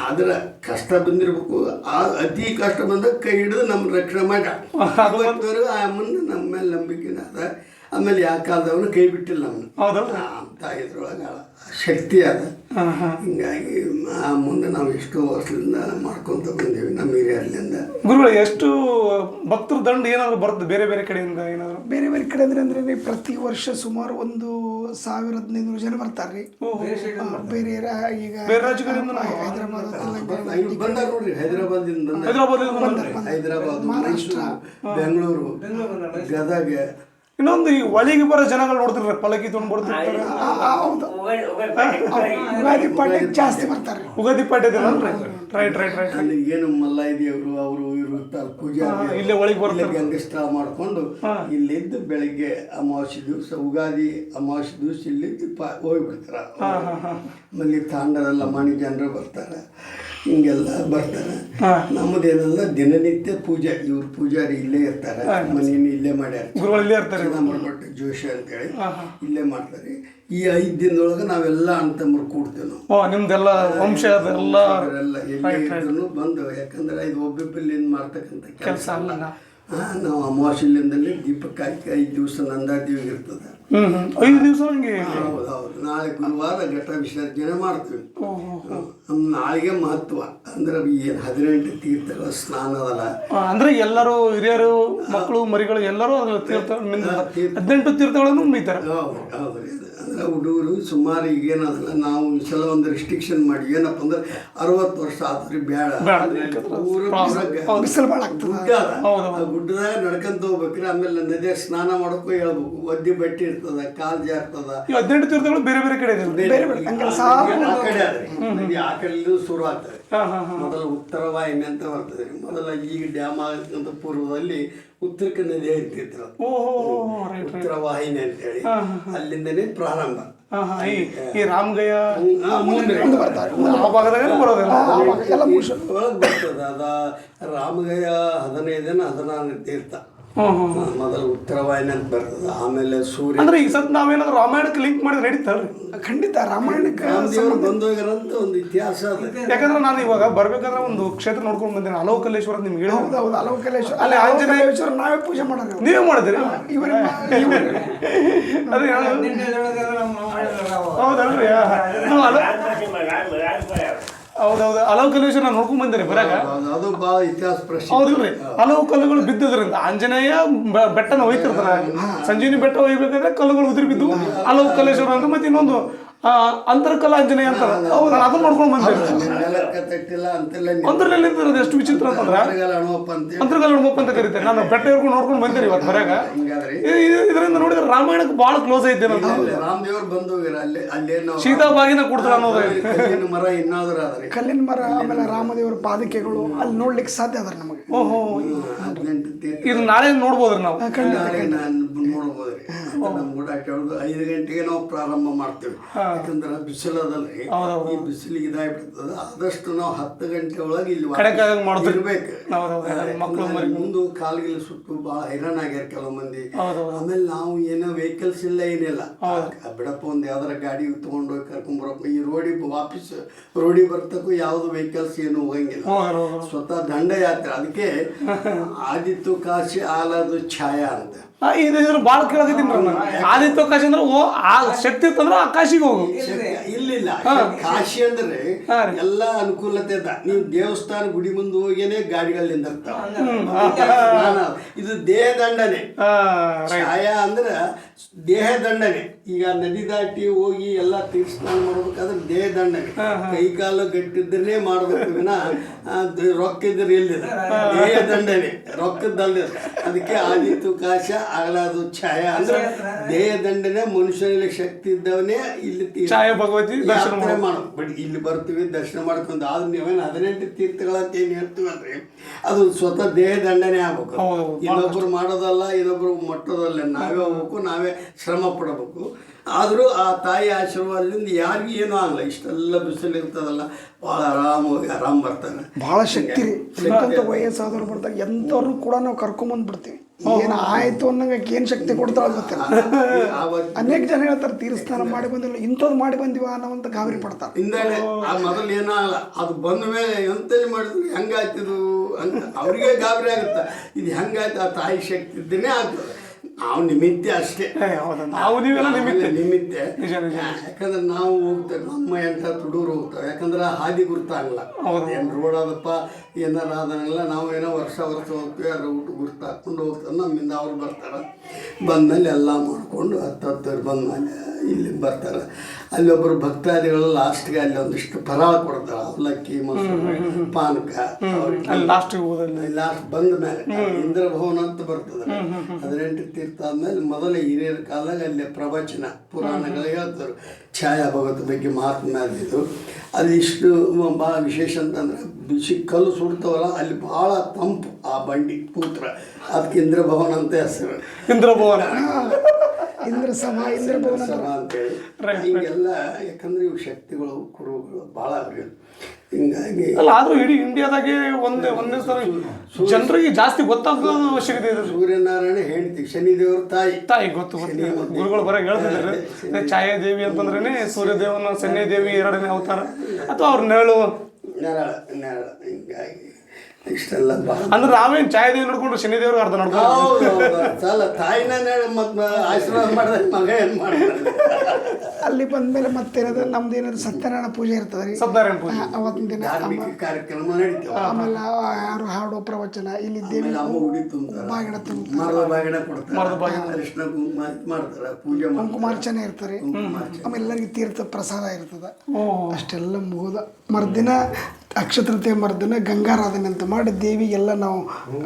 ಆದ್ರ ಕಷ್ಟ ಬಂದಿರ್ಬೇಕು. ಆ ಅತಿ ಕಷ್ಟ ಬಂದಾಗ ಕೈ ಹಿಡಿದು ನಮ್ಮ ರಕ್ಷಣೆ ಮಾಡ ಆ ಅಮ್ಮನ ನಮ್ಮ ಮೇಲೆ ನಂಬಿಕೆನ ಅದ. ಆಮೇಲೆ ಯಾವ ಕಾಲದವನು ಕೈ ಬಿಟ್ಟಿಲ್ಲ ಅವನು. ಹೌದು. ಅಂತ ಇದ್ರೊಳಗೆ ಶಕ್ತಿ ಅದ. ಹಿಂಗಾಗಿ ಆ ಮುಂದೆ ನಾವು ಎಷ್ಟೋ ವರ್ಷದಿಂದ ಮಾಡ್ಕೊಂತ ಬಂದೇವಿ ನಮ್ಮ ಹಿರಿಯರ್ಲಿಂದ. ಗುರುಗಳು ಎಷ್ಟು ಭಕ್ತರ ದಂಡ ಏನಾದ್ರು ಬರುತ್ತೆ ಬೇರೆ ಬೇರೆ ಕಡೆಯಿಂದ ಏನಾದ್ರು? ಬೇರೆ ಬೇರೆ ಕಡೆ ಅಂದ್ರೆ ಅಂದ್ರೆ ರೀ ಪ್ರತಿ ವರ್ಷ ಸುಮಾರು ಒಂದು ಸಾವಿರ ಹದಿನೈದು ಜನ ಬರ್ತಾರೆ ರೀ. ಬೇರೆ ಈಗ ಬೇರೆ ರಾಜ್ಯಗಳಿಂದ ಹೈದರಾಬಾದ್ ಬಂದಾರ ನೋಡ್ರಿ ಹೈದರಾಬಾದಿಂದ ಬಂದ ಹೈದರಾಬಾದ್ ಬಂದ್ರೆ ಹೈದರಾಬಾದ್ ಮೈಸೂರು ಬೆಂಗಳೂರು ಗದಗ ಇನ್ನೊಂದು ಈ ಒಳಗೆ ಬರೋ ಜನಗಳು ನೋಡ್ತಿರ್ತಾರೆ ಪಲಕಿ ತೊಗೊಂಡು ಬರ್ತಿರ್ತಾರೆ. ಹೌದು. ಯುಗಾದಿ ಪಾಠಕ್ಕೆ ಜಾಸ್ತಿ ಬರ್ತಾರೆ. ಉಗಾದಿ ಪಾಠ ರೈಟ್ ರೈಟ್ ರೈಟ್ ಅಲ್ಲಿ ಏನು ಮಲ್ಲಾಯಿದೇವರು ಅವರು ಇವರು ಪೂಜೆ ಇಲ್ಲೇ ಒಳಗೆ ಬರ್ತಾರೆ. ಗಂಗಸ್ತ್ರ ಮಾಡ್ಕೊಂಡು ಇಲ್ಲಿದ್ದು ಬೆಳಿಗ್ಗೆ ಅಮಾವಾಸ್ಯೆ ದಿವಸ ಉಗಾದಿ ಅಮಾವಾಸ್ಯೆ ದಿವಸ ಇಲ್ಲಿದ್ದು ಹೋಗಿ ಬಿಡ್ತಾರೆ ಮಲ್ಲಿ ತಾಂಡರೆಲ್ಲ ಮಣಿ ಜನರು ಬರ್ತಾರೆ. ಹಿಂಗೆಲ್ಲ ಬರ್ತಾರೆ. ನಮ್ಮದೇನಲ್ಲ ದಿನನಿತ್ಯ ಪೂಜೆ ಇವ್ರು ಪೂಜಾರಿ ಇಲ್ಲೇ ಇರ್ತಾರೆ. ಮನೇನು ಇಲ್ಲೇ ಮಾಡ್ಯಾರ. ಇಲ್ಲೇ ಇರ್ತಾರೆ ಭಟ್ ಜೋಶಿ ಅಂತೇಳಿ ಇಲ್ಲೇ ಮಾಡ್ತಾರೆ. ಈ ಐದು ದಿನದೊಳಗೆ ನಾವೆಲ್ಲ ಅಣ್ತಮ್ಮರು ಕೂಡ್ತೇವೆ ನಾವು. ನಿಮ್ದೆಲ್ಲ ವಂಶ ಎಲ್ಲ ಎಲ್ಲೇ ಬಂದು ಯಾಕಂದ್ರೆ ಇದು ಏನು ಮಾಡ್ತಕ್ಕಂಥ ಕೆಲಸ ಅಲ್ಲ. ನಾವು ಅಮಾವಾಸ್ಯಲಿಂದಲೇ ದೀಪಕ್ಕೆ ಹಾಕಿ ಐದು ದಿವಸ ನಂದಾದೇವಿಗೆ ಇರ್ತದೆ. ಹ್ಮ್ ಐದು ದಿವಸ ಹಂಗೆ ಹೌದು ಹೌದು. ನಾಳೆ ಗುರುವಾರ ಘಟ ವಿಸರ್ಜನೆ ಮಾಡ್ತೀವಿ. ನಮ್ಮ ನಾಳೆಗೆ ಮಹತ್ವ. ಅಂದ್ರೆ ಏನು ಹದಿನೆಂಟು ತೀರ್ಥಗಳ ಸ್ನಾನ ಅದಲ್ಲ. ಅಂದ್ರೆ ಎಲ್ಲರೂ ಹಿರಿಯರು ಮಕ್ಕಳು ಮರಿಗಳು ಎಲ್ಲರೂ ಅದ್ರ ತೀರ್ಥ ಹದಿನೆಂಟು ತೀರ್ಥಗಳನ್ನು ಮುಗಿತಾರೆ ಹೌದು ಹೌದು ರೀ. ಅಂದ್ರೆ ಹುಡುಗರು ಸುಮಾರು ಈಗೇನದಲ್ಲ ನಾವು ಈ ಸಲ ಒಂದು ರಿಸ್ಟ್ರಿಕ್ಷನ್ ಮಾಡಿ. ಏನಪ್ಪ ಅಂದ್ರೆ ಅರವತ್ತು ವರ್ಷ ಆದ್ರೆ ಬೇಡ. ಗುಡ್ಡದಾಗ ನಡ್ಕೊಂತ ಹೋಗ್ಬೇಕ್ರಿ. ಆಮೇಲೆ ನದಿಯಾಗ ಸ್ನಾನ ಮಾಡೋಕ್ಕೂ ಹೇಳ್ಬೇಕು. ಒದ್ದೆ ಬಟ್ಟೆ ಇರ್ತದ ಕಾಲ್ ಜಾರ್ತದ. ಹದಿನೆಂಟು ತೀರ್ಥಗಳು ಬೇರೆ ಬೇರೆ ಕಡೆ ಕಡೆ. ಆ ಕಡೆಯಲ್ಲೂ ಶುರು ಆಗ್ತದೆ. ಮೊದಲ ಉತ್ತರ ವಾಹಿನಿ ಅಂತ ಬರ್ತದೆ. ಮೊದಲ ಈಗ ಡ್ಯಾಮ್ ಆಗಕ್ಕಂತ ಪೂರ್ವದಲ್ಲಿ ಉತ್ತರಕ್ಕೆ ಕನ್ನಡ ಹೇಳ್ತಿದ್ರು ಉತ್ತರ ವಾಹಿನಿ ಅಂತೇಳಿ. ಅಲ್ಲಿಂದನೇ ಪ್ರಾರಂಭ. ಈ ರಾಮಗಯ ಆ, ಮುಂದೆ ಆ ಭಾಗದಾಗ ಬರೋದಿಲ್ಲ. ಒಳಗೆ ಬರ್ತದೆ. ಅದ ರಾಮಗಯ ಹದಿನೈದನ ಹದಿನಾರು ತೀರ್ಥ. ಮೊದಲು ಉತ್ತರ ವಾಹಿನಿ ಅಂತ ಬರ್ತದೆ. ಆಮೇಲೆ ಸೂರ್ಯ. ಅಂದ್ರೆ ಈಗ ಸತ್ ನಾವೇನಾದ್ರು ರಾಮಾಯಣಕ್ಕೆ ಲಿಂಕ್ ಮಾಡಿದ್ರೆ ನಡೀತಲ್ರಿ ಖಂಡಿತ ರಾಮಾಯಣಕ್ಕೆ ಬಂದೋಗ್ಯಾರಂತ ಒಂದು ಇತಿಹಾಸ ಅದ. ಯಾಕಂದ್ರೆ ನಾನು ಇವಾಗ ಬರ್ಬೇಕಂದ್ರೆ ಒಂದು ಕ್ಷೇತ್ರ ನೋಡ್ಕೊಂಡು ಬಂದೇನೆ. ಅಲೋಕಲೇಶ್ವರ ಅಂತ ನಿಮ್ಗೆ ಹೌದು ಅಲವ ಕಲೇಶ್ವರ ಅಲ್ಲಿ ಆಂಜನೇಯೇಶ್ವರ ನಾವೇ ಪೂಜೆ ಮಾಡೋದು. ನೀವೇ ಮಾಡಿದ್ರಿ? ಇವರೇ ಅದೇ. ಹೌದಲ್ರಿ? ಹೌದೌದು. ಹಲವು ಕಲ್ಲೇಶ್ವರ ನಾನು ನೋಡ್ಕೊಂಡ್ ಬಂದಿರಿ ಬರಾಗ? ಅದು- ಭಾಳ ಇತಿಹಾಸ ಪ್ರಶ್ನೆ ಹೌದಿಲ್ರಿ ಹಲವು ಕಲ್ಲುಗಳು ಬಿದ್ದಿದ್ರಿಂದ ಆಂಜನೇಯ ಬ- ಬೆಟ್ಟನ ಒಯ್ತಿರ್ತಾರ. ಸಂಜೀವಿನಿ ಬೆಟ್ಟ ಒಯ್ಬೇಕಾದ್ರೆ ಕಲ್ಲುಗಳು ಉದುರಿ ಬಿದ್ದು ಹಲವು ಕಲ್ಲೇಶ್ವರ ಅಂದ್ರೆ ಮತ್ತೆ ಇನ್ನೊಂದು ಆ, ಅಂತರ್ಕಲಾ ಆಂಜನೇಯ ಅಂತ ಹೌದು. ಅದನ್ನ ನೋಡ್ಕೊಂಡು ಬಂದಿರಿ ಅಂತರ್ನಲ್ಲಿ ಎಷ್ಟು ವಿಚಿತ್ರ ಅಂತಂದ್ರೆ ಅಂತರ್ಗಲ್ ನೋಡ್ಮಪ್ಪ ಅಂತ ಕರೀತಾರೆ. ನಾನು ಬೆಟ್ಟ ಹಿಡ್ಕೊಂಡು ನೋಡ್ಕೊಂಡು ಬಂದಿರಿ ಇವತ್ತು ಹೊರಗ ಇದರಿಂದ ನೋಡಿದ್ರೆ ರಾಮಾಯಣಕ್ಕೆ ಬಹಳ ಕ್ಲೋಸ್ ಐತೆ ಅಂತ ರಾಮದೇವ್ರು ಬಂದು ಅಲ್ಲಿ ಅಲ್ಲೇನೋ ಸೀತಾ ಬಾಗಿನ ಕೊಡ್ತಾರ ಅನ್ನೋದು ಕಲ್ಲಿನ ಮರ ಇನ್ನಾದ್ರೂ ಆದ್ರಿ. ಕಲ್ಲಿನ ಮರ ಆಮೇಲೆ ರಾಮದೇವರ ಪಾದಿಕೆಗಳು ಅಲ್ಲಿ ನೋಡ್ಲಿಕ್ಕೆ ಸಾಧ್ಯ ಅದ್ರ ನಮಗೆ. ಓಹೋ. ಇದು ನಾಳೆ ನೋಡ್ಬೋದ್ರಿ ನಾವು. ನಾಳೆ ನಾನು ನೋಡ್ಬೋದ್ರಿ ನಮ್ಮ ಗೂಡಾಟ ಹೊಡ್ದು ಐದು ಗಂಟೆಗೆ ನಾವು ಪ್ರಾರಂಭ ಮಾಡ್ತೇವೆ. ಯಾಕಂದ್ರೆ ಬಿಸಿಲದಲ್ಲಿ ಈ ಬಿಸಿಲಿಗೆ ಇದಾಗ್ಬಿಡ್ತದೆ. ಆದಷ್ಟು ನಾವು ಹತ್ತು ಗಂಟೆ ಒಳಗೆ ಇಲ್ಲಿ. ಇರ್ಬೇಕು. ಮುಂದು ಕಾಲ್ಗಿಲ್ ಸುಟ್ಟು ಭಾಳ ಹೈರಾಣ ಆಗ್ಯಾರ ಕೆಲವು ಮಂದಿ. ಆಮೇಲೆ ನಾವು ಏನೋ ವೆಹಿಕಲ್ಸ್ ಇಲ್ಲ ಏನಿಲ್ಲ. ಬಿಡಪ್ಪ ಒಂದು ಯಾವ್ದಾರ ಗಾಡಿ ತಗೊಂಡೋಗಿ ಕರ್ಕೊಂಡ್ಬರಪ್ಪ ಈ ರೋಡಿಗೆ ವಾಪಸ್ ರೋಡಿ ಬರ್ತಕ್ಕೂ ಯಾವ್ದು ವೆಹಿಕಲ್ಸ್ ಏನು ಹೋಗಂಗಿಲ್ಲ. ಸ್ವತಃ ದಂಡ ಯಾತ್ರೆ ಅದಕ್ಕೆ ಅದಕ್ಕೆ ಆದಿತ್ತು ಕಾಶಿ ಆಲದು ಛಾಯಾ ಅಂತ ಆ, ಇದು ಇದ್ರ ಭಾಳ ಕೇಳಕತ್ತೀನಿ ನಾನು ಆದಿತ್ಯ ಕಾಶಿ ಅಂದ್ರೆ ಓ ಆ ಶಕ್ತಿ ಇತ್ತಂದ್ರೆ ಆ ಕಾಶಿಗೆ ಹೋಗು. ಇಲ್ಲಿಲ್ಲ. ಕಾಶಿ ಅಂದ್ರೆ ಎಲ್ಲಾ ಎಲ್ಲ ಅನುಕೂಲತೆ ಅದ. ನೀವು ದೇವಸ್ಥಾನ ಗುಡಿ ಮುಂದೆ ಹೋಗೇನೆ ಗಾಡಿಗಳಿಂದ ಇದು ದೇಹ ದಂಡನೆ. ಆ, right. ಛಾಯಾ ಅಂದ್ರೆ ದೇಹ ದಂಡನೆ. ಈಗ ನದಿ ದಾಟಿ ಹೋಗಿ ಎಲ್ಲ ತೀರ್ಸ್ನಾನ ಮಾಡ್ಬೇಕಾದ್ರೆ ದೇಹ ದಂಡನೆ. ಕೈ ಕಾಲು ಗಟ್ಟಿದ್ರೆ ಮಾಡ್ಬೇಕು ವಿನ ರೊಕ್ಕ ಇದ್ರೆ ಎಲ್ಲಿದೆ? ದೇಹ ದಂಡನೆ. ರೊಕ್ಕದಲ್ಲ ಅದಕ್ಕೆ ಆದಿತ್ತು ಕಾಶ ಆಗಲಾದು ಛಾಯ. ಅಂದ್ರೆ ದೇಹ ದಂಡನೆ ಮನುಷ್ಯನಲ್ಲಿ ಶಕ್ತಿ ಇದ್ದವನೇ ಇಲ್ಲಿ ಛಾಯ ಭಗವತಿ ದರ್ಶನ ಯಾತ್ರೆ ಬಟ್ ಇಲ್ಲಿ ಬರ್ತೀವಿ ದರ್ಶನ ಮಾಡ್ಕೊಂಡು ಆದ್ರೆ ನೀವೇನು ಹದಿನೆಂಟು ತೀರ್ಥಗಳಂತ ಏನು ಹೇಳ್ತೀವಲ್ರಿ ಅದು ಸ್ವತಃ ದೇಹ ದಂಡನೆ ಆಗ್ಬೇಕು ಇನ್ನೊಬ್ರು ಮಾಡೋದಲ್ಲ ಇನ್ನೊಬ್ರು ಮುಟ್ಟೋದಲ್ಲ ನಾವೇ ಹೋಗ್ಬೇಕು ನಾವೇ ಶ್ರಮ ಪಡಬೇಕು. ಆದರೂ ಆ ತಾಯಿ ಆಶೀರ್ವಾದದಿಂದ ಯಾರಿಗೂ ಏನೂ ಆಗಲ್ಲ. ಇಷ್ಟೆಲ್ಲ ಬಿಸಿಲು ಇರ್ತದಲ್ಲ ಭಾಳ ಆರಾಮಾಗಿ ಆರಾಮ್ ಬರ್ತಾನೆ ಬಹಳ ಶಕ್ತಿ. ವಯಸ್ಸಾದವ್ರು ಬರ್ತಾರೆ ಎಂಥವ್ರನ್ನೂ ಕೂಡ ನಾವು ಕರ್ಕೊಂಬಂದ್ ಬಿಡ್ತೀವಿ ಏನು ಆಯ್ತು ಅನ್ನಂಗೆ ಏನು ಶಕ್ತಿ ಕೊಡ್ತಾಳ ಗೊತ್ತಿಲ್ಲ. ಅನೇಕ ಜನ ಹೇಳ್ತಾರೆ ತೀರ್ಸ್ಥಾನ ಮಾಡಿ ಬಂದಿಲ್ಲ ಇಂಥದ್ದು ಮಾಡಿ ಬಂದಿವ ಅನ್ನೋವಂತ ಗಾಬರಿ ಪಡ್ತಾರೆ. ಹಿಂದೆನೆ ಆ ಮೊದಲು ಏನೋ ಅಲ್ಲ ಅದು ಬಂದ ಮೇಲೆ ಎಂತಲ್ಲಿ ಮಾಡಿದ್ರು ಹೆಂಗಾಯ್ತಿದು ಅಂತ ಅವ್ರಿಗೆ ಗಾಬರಿ ಆಗುತ್ತೆ. ಇದು ಹೆಂಗಾಯ್ತು ಆ ತಾಯಿ ಶಕ್ತಿ ಇದ್ದೇನೆ ಆಗ್ತದೆ. ನಾವು ನಿಮಿತ್ತೆ ಅಷ್ಟೇ. ನಾವು ನೀವೆಲ್ಲ ನಿಮಿತ್ತೆ. ನಿಮಿತ್ತ. ಯಾಕಂದ್ರೆ ನಾವು ಹೋಗ್ತೇವೆ ನಮ್ಮ ಎಂಥ ತುಡೂರು ಹೋಗ್ತೇವೆ. ಯಾಕಂದ್ರೆ ಹಾದಿ ಗುರ್ತಾಗಲ್ಲ. ಏನು ರೋಡ್ ಆದಪ್ಪ ಏನಾರ ಆದನೆಲ್ಲ ನಾವು ಏನೋ ವರ್ಷ ವರ್ಷ ಹೋಗ್ತೀವಿ ಅದ್ರ ಊಟ ಗುರ್ತು ಹಾಕ್ಕೊಂಡು ಹೋಗ್ತಾರೆ ನಮ್ಮಿಂದ ಅವ್ರು ಬರ್ತಾರೆ. ಬಂದ್ಮೇಲೆ ಎಲ್ಲ ಮಾಡಿಕೊಂಡು ಹತ್ತು ಬಂದ ಬಂದ್ಮೇಲೆ ಇಲ್ಲಿ ಬರ್ತಾರೆ. ಅಲ್ಲಿ ಒಬ್ಬರು ಭಕ್ತಾದಿಗಳು ಲಾಸ್ಟ್ಗೆ ಅಲ್ಲಿ ಒಂದಿಷ್ಟು ಫಲ ಕೊಡ್ತಾರೆ. ಅವಲಕ್ಕಿ ಮೊಸರು ಪಾನಕ. ಲಾಸ್ಟ್ ಬಂದ ಮೇಲೆ ಇಂದ್ರ ಭವನ ಅಂತ ಬರ್ತದೆ. ಹದಿನೆಂಟು ತೀರ್ಥ ಆದ್ಮೇಲೆ ಮೊದಲ ಹಿರಿಯರ ಕಾಲದಾಗ ಅಲ್ಲಿ ಪ್ರವಚನ ಪುರಾಣಗಳು ಹೇಳ್ತಾರೆ. ಛಾಯಾ ಭಗವತ್ ಬಗ್ಗೆ ಮಾತನಾಡಿದ್ದು ಅಲ್ಲಿ ಇಷ್ಟು ಭಾಳ ವಿಶೇಷ ಅಂತಂದ್ರೆ ಬಿಸಿ ಕಲ್ಲು ಸುಡ್ತವಲ್ಲ ಅಲ್ಲಿ ಭಾಳ ತಂಪು ಆ ಬಂಡಿ ಪೂತ್ರ. ಅದಕ್ಕೆ ಇಂದ್ರ ಭವನ ಅಂತ ಹೆಸರು. ಇಂದ್ರಭವನ. ಇಂದ್ರ ಸಮ ಇಂದ್ರ ಭವನ ಸಮ ಅಂತೇಳಿ ಹಿಂಗೆಲ್ಲ ಯಾಕಂದ್ರೆ ಇವು ಶಕ್ತಿಗಳು ಕುರುಗಳು ಭಾಳ ಅವ್ರಿ ಹಿಂಗಾಗಿ ಅಲ್ಲ ಆದ್ರೂ ಇಡೀ ಇಂಡಿಯಾದಾಗೆ ಒಂದೇ ಒಂದೇ ಸಲ ಜನರಿಗೆ ಜಾಸ್ತಿ ಗೊತ್ತಾಗೋದು ಅವಶ್ಯಕತೆ ಇದೆ. ಸೂರ್ಯನಾರಾಯಣ ಹೇಳ್ತೀವಿ ಶನಿದೇವ್ರ ತಾಯಿ. ತಾಯಿ ಗೊತ್ತು ಗೊತ್ತು. ಗುರುಗಳು ಬರ ಹೇಳ್ತಿದ್ದಾರೆ. ಛಾಯಾದೇವಿ ಅಂತಂದ್ರೇನೆ ಸೂರ್ಯದೇವನ ದೇವಿ ಎರಡನೇ ಅವತಾರ. ಅಥವಾ ಅವ್ರ ನೆರಳು. ನೆರಳ ನೆರಳ ಹಿಂಗಾಗಿ. ಇಷ್ಟೆಲ್ಲ ಅಂದ್ರೆ ನಾವೇನ್ ಛಾಯಾದೇವಿ ನೋಡ್ಕೊಂಡ್ರೆ ಶನಿದೇವ್ರ ಅರ್ಧ ನೋಡ್ಕೊಂಡು ಹೌದು ಹೌದು. ಸಾಲ ತಾಯಿನ ಮತ್ತು ಆಶೀರ್ವಾದ ಮಾಡಿದ್ರೆ ಮಗ ಏನು ಮಾಡ್ತಾರೆ ಅಲ್ಲಿ ಬಂದ್ಮೇಲೆ ಮತ್ತೇನದ ನಮ್ದು ಏನಾದ್ರು ಸತ್ಯನಾರಾಯಣ ಪೂಜೆ ಇರ್ತದೆ ರೀ. ಸತ್ಯನಾರಾಯಣ ಪೂಜೆ. ಆ, ಅವತ್ತಿನ ದಿನ ಧಾರ್ಮಿಕ ಕಾರ್ಯಕ್ರಮ ನಡೀತಾವ ಆಮೇಲೆ ಯಾರು ಹಾಡೋ ಪ್ರವಚನ ಇಲ್ಲಿ ದೇವಿ ಉಡಿ ತುಂಬ್ತಾರೆ. ಬಾಗಿಣ ತುಂಬ ಮರದ ಬಾಗಿನ ಕೊಡ್ತಾರೆ. ಅರಿಶಿನ ಕುಂಕುಮ ಮಾಡ್ತಾರೆ ಪೂಜೆ ಮಾಡ್ತಾರೆ. ಕುಂಕುಮಾರ್ಚನೆ ಇರ್ತಾರೆ. ಆಮೇಲೆ ಎಲ್ಲರಿಗೆ ತೀರ್ಥ ಪ್ರಸಾದ ಇರ್ತದ. ಅಷ್ಟೆಲ್ಲ ಮುಗಿದ ಮರ್ದಿನ ಅಕ್ಷತೃತೀಯ ಮರ್ದಿನ ಗಂಗಾರಾಧನೆ ಅಂತ ಮಾಡಿ ದೇವಿಗೆಲ್ಲ ನಾವು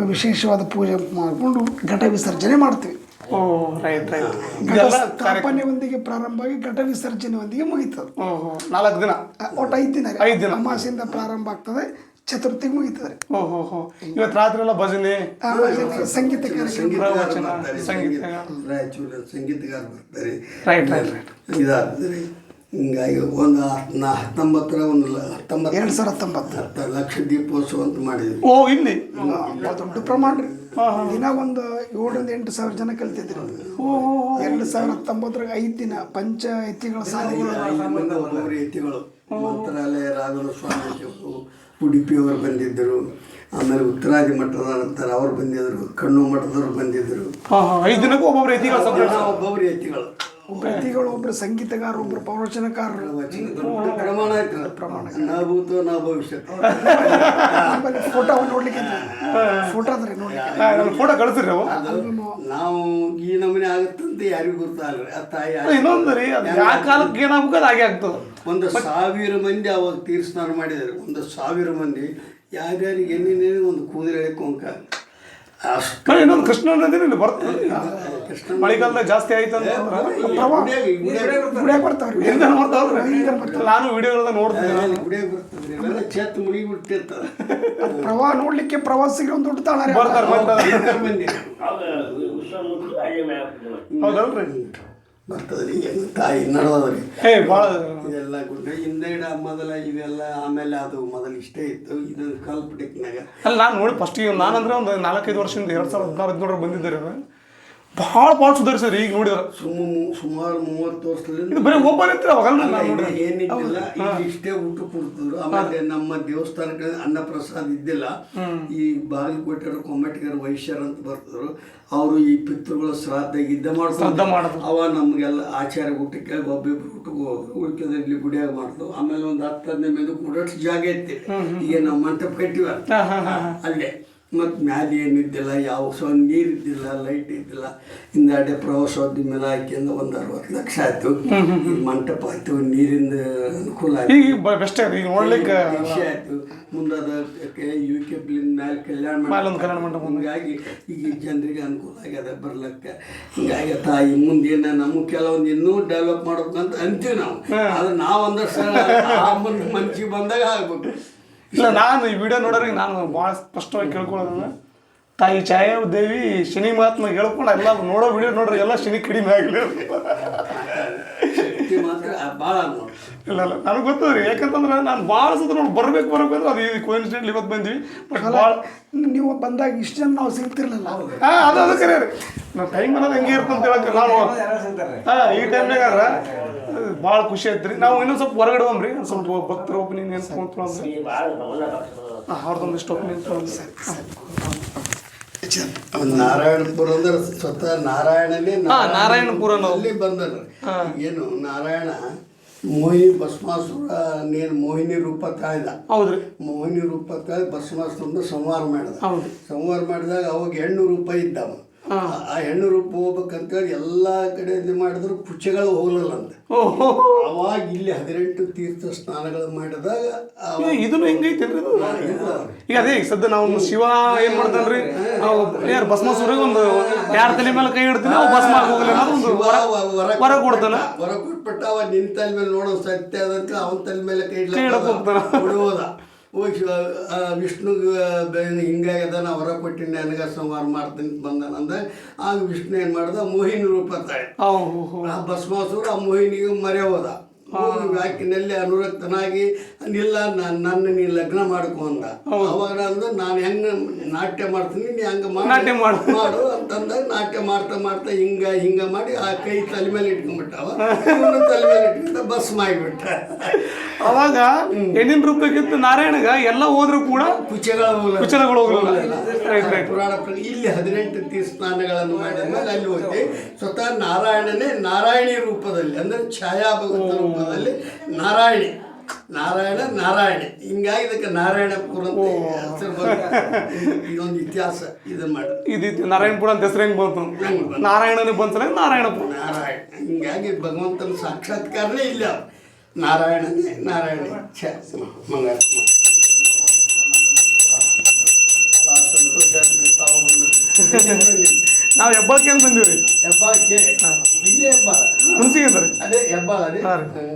ವಿಶೇಷವಾದ ಪೂಜೆ ಮಾಡಿಕೊಂಡು ಘಟ ವಿಸರ್ಜನೆ ಮಾಡ್ತೀವಿ. Oh right right. ಘಟ ವಿಸರ್ಜನೆ ಸ್ಥಾಪನೆಯೊಂದಿಗೆ ಪ್ರಾರಂಭ ಆಗಿ ಘಟ ವಿಸರ್ಜನೆಯೊಂದಿಗೆ ಮುಗೀತದೆ. ಓಹೋ ನಾಲ್ಕು ದಿನ. ಒಟ್ಟು ಐದು ದಿನ. ಐದು ದಿನ. ಅಮಾಸೆಯಿಂದ ಪ್ರಾರಂಭ ಆಗ್ತದೆ ಚತುರ್ಥಿಗೆ ಮುಗಿತದೆ. ಹೋ ಇವತ್ತು ರಾತ್ರಿ ಎಲ್ಲ ಭಜನೆ? ಸಂಗೀತ ಕಾರ್ಯಕ್ರಮ. ಸಂಗೀತಗಾರ ಬರ್ತಾರೆ. Right right right. ಹಿಂಗಾಗಿ ಒಂದು ನಾ ಹತ್ತೊಂಬತ್ತರ ಒಂದು ಹತ್ತೊಂಬತ್ತು ಎರಡು ಸಾವಿರ ಹತ್ತೊಂಬತ್ತು. ಹತ್ತು ಲಕ್ಷ ದೀಪೋತ್ಸವ ಅಂತ ಮಾಡಿದ್ವಿ. ಓ ಇಲ್ಲಿ ದೊಡ್ಡ ಪ್ರಮಾಣ. ರೀ ದಿನ ಒಂದು ಏಳರಿಂದ ಎಂಟು ಸಾವಿರ ಜನ ಕಲ್ತಿದ್ರು. ಎರಡು ಸಾವಿರ ಹತ್ತೊಂಬತ್ತರಾಗ ಐದು ದಿನ ಪಂಚ ಸಾಧನೆಗಳು ಯತಿಗಳು ಮಂತ್ರಾಲಯ ರಾಘವ ಸ್ವಾಮಿ ಉಡುಪಿಯವರು ಬಂದಿದ್ದರು. ಆಮೇಲೆ ಉತ್ತರಾದಿ ಮಠದ ನಂತರ ಅವ್ರು ಬಂದಿದ್ದರು. ಕಣ್ಣು ಮಠದವ್ರು ಬಂದಿದ್ದರು. ಒಬ್ಬೊಬ್ಬರು ಎತ್ತಿಗಳ ಎತ್ತಿಗಳು ಒಬ್ಬರು ಸಂಗೀತಗಾರರು ಒಬ್ಬರು ಪ್ರವಚನಕಾರರು. ಪ್ರಮಾಣ ಆಯ್ತು ಪ್ರಮಾಣ. ನಾ ಭೂತ ನಾ ಭವಿಷ್ಯ ಆಮೇಲೆ ಫೋಟೋ ನೋಡ್ಲಿಕ್ಕೆ ಫೋಟೋ ಅದ್ರಿ ನೋಡ್ಲಿಕ್ಕೆ ಫೋಟೋ ಕಳಿಸ್ರಿ ಅವು. ನಾವು ಈ ನಮೂನೆ ಆಗುತ್ತಂತ ಯಾರಿಗೂ ಗೊತ್ತಾಗಲ್ಲ ಆ ತಾಯಿ ಇನ್ನೊಂದು ರೀ ಆ ಯಾವ ಕಾಲಕ್ಕೆ ಏನಾಗ್ಬೇಕು ಅದು ಹಾಗೆ ಆಗ್ತದೆ. ಒಂದು ಸಾವಿರ ಮಂದಿ ಅವಾಗ ತೀರ್ಸ್ನಾನ ಮಾಡಿದ್ದಾರೆ ಒಂದು ಸಾವಿರ ಮಂದಿ ಯಾರ್ಯಾರಿಗೆ ಏನೇನೇನು ಒಂದು ಕೂದಲು ನೋಡಿ ಇನ್ನೊಂದು ಕೃಷ್ಣ ಅನ್ನೋದೇನು ಇಲ್ಲಿ ಬರ್ತದೆ. ಕೃಷ್ಣ ಮಳೆಗಾಲದಾಗ ಜಾಸ್ತಿ ಆಯ್ತು ಗುಡಿಯಾಗ ಬರ್ತಾವ್ರಿ. ಬರ್ತಾವ್ರಿ. ನಾನು ವಿಡಿಯೋಗಳನ್ನ ನೋಡ್ತೀನಿ. ಗುಡಿಯಾಗ ಚೇತ್ ಬಿಟ್ಟಿರ್ತದೆ ಪ್ರವಾಹ ನೋಡ್ಲಿಕ್ಕೆ ಪ್ರವಾಸಿಗರು ಒಂದು ದೊಡ್ಡ ತಾಣ. ಬರ್ತಾರೆ. ಹೌದಲ್ರಿ? ಬರ್ತದ್ರಿ ಏನು ತಾಯಿ ನಡೆದದ್ರಿ? ಏ ಭಾಳ ಇದೆಲ್ಲ ಗುಡ್ಡ ಹಿಂದೆಗಡ ಮೊದಲ ಇವೆಲ್ಲ ಆಮೇಲೆ ಅದು ಮೊದಲು ಇಷ್ಟೇ ಇತ್ತು ಇದು ಕಲ್ಪಟಿಕ್ನಾಗ ಅಲ್ಲ ನಾನು ನೋಡಿ ಫಸ್ಟಿಗೆ ನಾನಂದ್ರೆ ಒಂದು ನಾಲ್ಕೈದು ವರ್ಷದಿಂದ ಎರಡು ಸಾವಿರದ ಹದಿನಾರು ಹದಿನೇಳರ ಬಂದಿದ್ದಾರೆ ಭಾಳ ಭಾಳ ಸುಧಾರಿಸಿದ್ರಿ ಈಗ ನೋಡಿದ್ರೆ. ಸುಮಾರು ಮೂವತ್ತು ವರ್ಷದಲ್ಲಿ ಇದು ಬರೀ ಒಬ್ಬ ನಿಂತ್ರೆ ಅವಾಗಲ್ಲ ನಾನು ಇದು ಏನಿದ್ದಿಲ್ಲ ಇಲ್ಲಿ ಇಷ್ಟೇ ಊಟ ಕೊಡ್ತಿದ್ರು. ಆಮೇಲೆ ನಮ್ಮ ದೇವಸ್ಥಾನಕ್ಕೆ ಅನ್ನಪ್ರಸಾದ ಇದ್ದಿಲ್ಲ. ಈ ಬಾಗಲಕೋಟೆ ಕೊಮ್ಮಟಿಗರ ವೈಶ್ಯರು ಅಂತ ಬರ್ತಿದ್ರು. ಅವರು ಈ ಪಿತೃಗಳ ಶ್ರಾದ್ದ ಇದ್ದ ಮಾಡ್ತಾರೆ. ಅವ ನಮಗೆಲ್ಲ ಆಚಾರ ಊಟಕ್ಕೆ ಒಬ್ಬಿಬ್ರು ಊಟಕ್ಕೆ ಹೋದ್ರು. ಉಳ್ಕಿದ ಇಲ್ಲಿ ಗುಡಿಯಾಗ ಮಾಡಿದ್ರು ಆಮೇಲೆ ಒಂದು ಹತ್ತು ಹದಿನೈದು ಮೇಲೆ ಕೂಡ ಜಾಗ ಇತ್ತು ಈಗ ನಮ್ಮ ಮಂಟಪ ಕಟ್ಟಿವ ಅಲ್ಲೇ. ಮತ್ತು ಮ್ಯಾಲೆ ಏನಿದ್ದಿಲ್ಲ ಯಾವ ಸೊ ನೀರು ಇದ್ದಿಲ್ಲ ಲೈಟ್ ಇದ್ದಿಲ್ಲ ಹಿಂದಾಡೆ ಪ್ರವಾಸೋದ್ಯಮ ಹಾಕಿಂದ ಒಂದು ಅರವತ್ತು ಲಕ್ಷ ಆಯಿತು. ಮಂಟಪ ಆಯಿತು ನೀರಿಂದ ಅನುಕೂಲ ಆಯಿತು. ಆಯ್ತು ಮುಂದಾದ ಯು ಕೆ ಪಿಲಿಂದ ಮ್ಯಾಲೆ ಕಲ್ಯಾಣ ಮಂಟಪ ಹಾಗಾಗಿ ಈಗ ಜನರಿಗೆ ಅನುಕೂಲ ಆಗ್ಯದ ಬರ್ಲಕ್ಕೆ. ಹಿಂಗಾಗಿ ತಾಯಿ ಮುಂದೇನ ನಮಗೆ ಕೆಲವೊಂದು ಇನ್ನೂ ಡೆವಲಪ್ ಮಾಡ್ಬೇಕಂತ ಅಂತೀವಿ ನಾವು. ಅದು ನಾವು ಒಂದಷ್ಟು ಆ ಮುಂದೆ ಮನ್ಸಿಗೆ ಬಂದಾಗ ಆಗ್ಬೇಕು. ಇಲ್ಲ ನಾನು ಈ ವಿಡಿಯೋ ನೋಡೋರಿಗೆ ನಾನು ಭಾಳ ಸ್ಪಷ್ಟವಾಗಿ ಕೇಳ್ಕೊಳ್ಳೋದನ್ನ ತಾಯಿ ಛಾಯಾ ದೇವಿ ಶನಿ ಮಹಾತ್ಮ ಹೇಳ್ಕೊಂಡು ಎಲ್ಲ ನೋಡೋ ವಿಡಿಯೋ ನೋಡ್ರಿ ಎಲ್ಲ ಶನಿ ಕಡಿಮೆ ಆಗಲಿ ಇಲ್ಲ ಇಲ್ಲ ನನಗೆ ಗೊತ್ತದ್ರಿ ಯಾಕಂತಂದ್ರೆ ನಾನು ಭಾಳ ಸತ ನೋಡಿ ಬರ್ಬೇಕು ಬರ್ಬೇಕು ಅಂದ್ರೆ ಅದು ಇದು ಕೋಯಿನ್ಸಿಡೆಂಟ್ ಇವತ್ತು ಬಂದ್ವಿ. ಬಟ್ ಭಾಳ ನೀವು ಬಂದಾಗ ಇಷ್ಟು ಜನ ನಾವು ಸಿಗ್ತಿರ್ಲಿಲ್ಲ. ಹಾಂ ಅದು ಅದು ಕರೆ ರೀ. ನಾವು ಟೈಮ್ ಅನ್ನೋದು ಹೆಂಗೆ ಇರ್ತಂತ ಹೇಳಕ್ಕೆ ನಾವು ಹಾಂ ಈ ಟೈಮ್ನಾಗ ಭಾಳ ಖುಷಿ ಆಯ್ತು ರೀ. ನಾವು ಇನ್ನೊಂದು ಸ್ವಲ್ಪ ಹೊರಗಡೆ ಹೋಗ್ರಿ. ಒಂದು ಸ್ವಲ್ಪ ಭಕ್ತರ ಭಾಳ ಗಮನ ಬರ್ತದೆ ಹಾಂ ಅವ್ರದ್ದೊಂದು ಇಷ್ಟು ಅವ್ನು ನಾರಾಯಣಪುರ ಅಂದ್ರೆ. ಸ್ವತಃ ನಾರಾಯಣನೇ ಹಾ, ನಾರಾಯಣಪುರ. ಅಲ್ಲಿ ರೀ ಏನು ನಾರಾಯಣ ಮೋಹಿನಿ ಭಸ್ಮಾಸುರ ನೀನು ಮೋಹಿನಿ ರೂಪ ತಾಯ್ದ. ಹೌದ್ರಿ ಮೋಹಿನಿ ರೂಪ ತಾಯಿ ಭಸ್ಮಾಸುರನ ಸಂವಾರ ಮಾಡಿದ. ಹೌದು. ಸಂಹಾರ ಮಾಡಿದಾಗ ಅವಾಗ ಹೆಣ್ಣು ರೂಪ ಇದ್ದವ. ಆ ಹೆಣ್ಣು ರೂಪ ಹೋಗ್ಬೇಕಂತೇಳಿ ಎಲ್ಲ ಕಡೆ ಇದು ಮಾಡಿದ್ರು ಪುಚ್ಚೆಗಳು ಹೋಗಲಿಲ್ಲ ಅಂತ ಅವಾಗ ಇಲ್ಲಿ ಹದಿನೆಂಟು ತೀರ್ಥ ಸ್ನಾನಗಳು ಮಾಡಿದಾಗ ಇದು ಇದನ್ನು ಹೆಂಗೈತೆ ಈಗ ಅದೇ ಸದ್ಯ ನಾವು ಶಿವ ಏನ್ ಮಾಡ್ತಾನ್ರಿ? ಯಾರು ಭಸ್ಮಾಸುರಿಗೆ ಒಂದು ಯಾರ ತಲೆ ಮೇಲೆ ಕೈ ಇಡ್ತೀನಿ ಅವು ಭಸ್ಮ ಆಗಿ ಹೊರ ಕೊಡ್ತಾನ. ಹೊರ ಕೊಟ್ಬಿಟ್ಟ ಅವ ನಿನ್ ತಲೆ ಮೇಲೆ ನೋಡೋ ಸತ್ಯ ಅದಂತ ಅವನ ತಲೆ ಮೇಲೆ ಕೈ ಇಡ್ಲಿಕ್ಕೆ ಹೋಗ್ತಾನ. ಹೋಗಿ ವಿಷ್ಣುಗೆ ಹಿಂಗಾಗ್ಯದ ನಾ ಹೊರ ಕೊಟ್ಟಿನಿ ನನಗೆ ಸಂಹಾರ ಮಾಡ್ತೀನಿ ಬಂದನಂದ ಬಂದಾನ ಆಗ ವಿಷ್ಣು ಏನು ಮಾಡ್ದ ಮೋಹಿನಿ ರೂಪ ತಾಯಿ ಆ ಭಸ್ಮಾಸುರ ಆ ಮೋಹಿನಿಗೆ ಮರೆ ಹೋದ. ವ್ಯಾಕಿನಲ್ಲಿ ಅನುರಕ್ತನಾಗಿ ಇಲ್ಲ ನಾನು ನನ್ನ ನೀ ಲಗ್ನ ಮಾಡ್ಕೊ ಅಂದ. ಅವಾಗ ಅಂದ ನಾನು ಹೆಂಗ ನಾಟ್ಯ ಮಾಡ್ತೀನಿ ನೀ ಹಂಗ ಮಾಡು. ನಾಟ್ಯ ಮಾಡು. ಅಂತಂದಾಗ ನಾಟ್ಯ ಮಾಡ್ತಾ ಮಾಡ್ತಾ ಹಿಂಗ ಹಿಂಗ ಮಾಡಿ ಆ ಕೈ ತಲೆ ಮೇಲೆ ಇಟ್ಕೊಂಡ್ಬಿಟ್ಟವ. ಇವನು ತಲೆ ಮೇಲೆ ಇಟ್ಕೊಂಡ ಬಸ್ ಮಾಡಿಬಿಟ್ಟ. ಅವಾಗ ಹೆಣ್ಣಿನ ರೂಪಕ್ಕಿಂತ ನಾರಾಯಣಗ ಎಲ್ಲ ಹೋದ್ರು ಕೂಡ ಕುಚಗಳು ಕುಚಲಗಳು ಪುರಾಣ ಇಲ್ಲಿ ಹದಿನೆಂಟು ಮಾಡಿದ ಮೇಲೆ ಅಲ್ಲಿ ಹೋಗಿ ಸ್ವತಃ ನಾರಾಯಣನೇ ನಾರಾಯಣಿ ರೂಪದಲ್ಲಿ ಅಂದ್ರೆ ಛಾಯಾ ಭಗವಂತ ರೂಪದಲ್ಲಿ ನಾರಾಯಣಿ. ನಾರಾಯಣ ನಾರಾಯಣ. ಹಿಂಗಾಗಿ ಇದಕ್ಕೆ ನಾರಾಯಣಪುರ ಅಂತ ಹೆಸರು ಬಂತು. ಇದೊಂದು ಇತಿಹಾಸ ಇದು ಮಾಡಿ. ಇದು ನಾರಾಯಣಪುರ ಅಂತ ಹೆಸರು ಹೆಂಗ್ ಬಂತು? ನಾರಾಯಣನ ಬಂತಲ್ಲ ನಾರಾಯಣಪುರ? ನಾರಾಯಣ. ಹಿಂಗಾಗಿ ಭಗವಂತನ ಸಾಕ್ಷಾತ್ಕಾರನೇ ಇಲ್ಲ ನಾರಾಯಣನೇ ನಾರಾಯಣ. ಛ ಮಂಗಳ ನಾವು ಹೆಬ್ಬಾಳ್ಕೆ ಅಂತ ಬಂದೀವ್ರಿ ಹೆಬ್ಬಾಳಕ್ಕೆ ಇಲ್ಲೇ ಹೆಬ್ಬಾಳ? ಹುಣಸಿಗೆ ಅದೇ ಹೆಬ್ಬಾಳ ಅದೇ? ಹಾಂ ರೀ.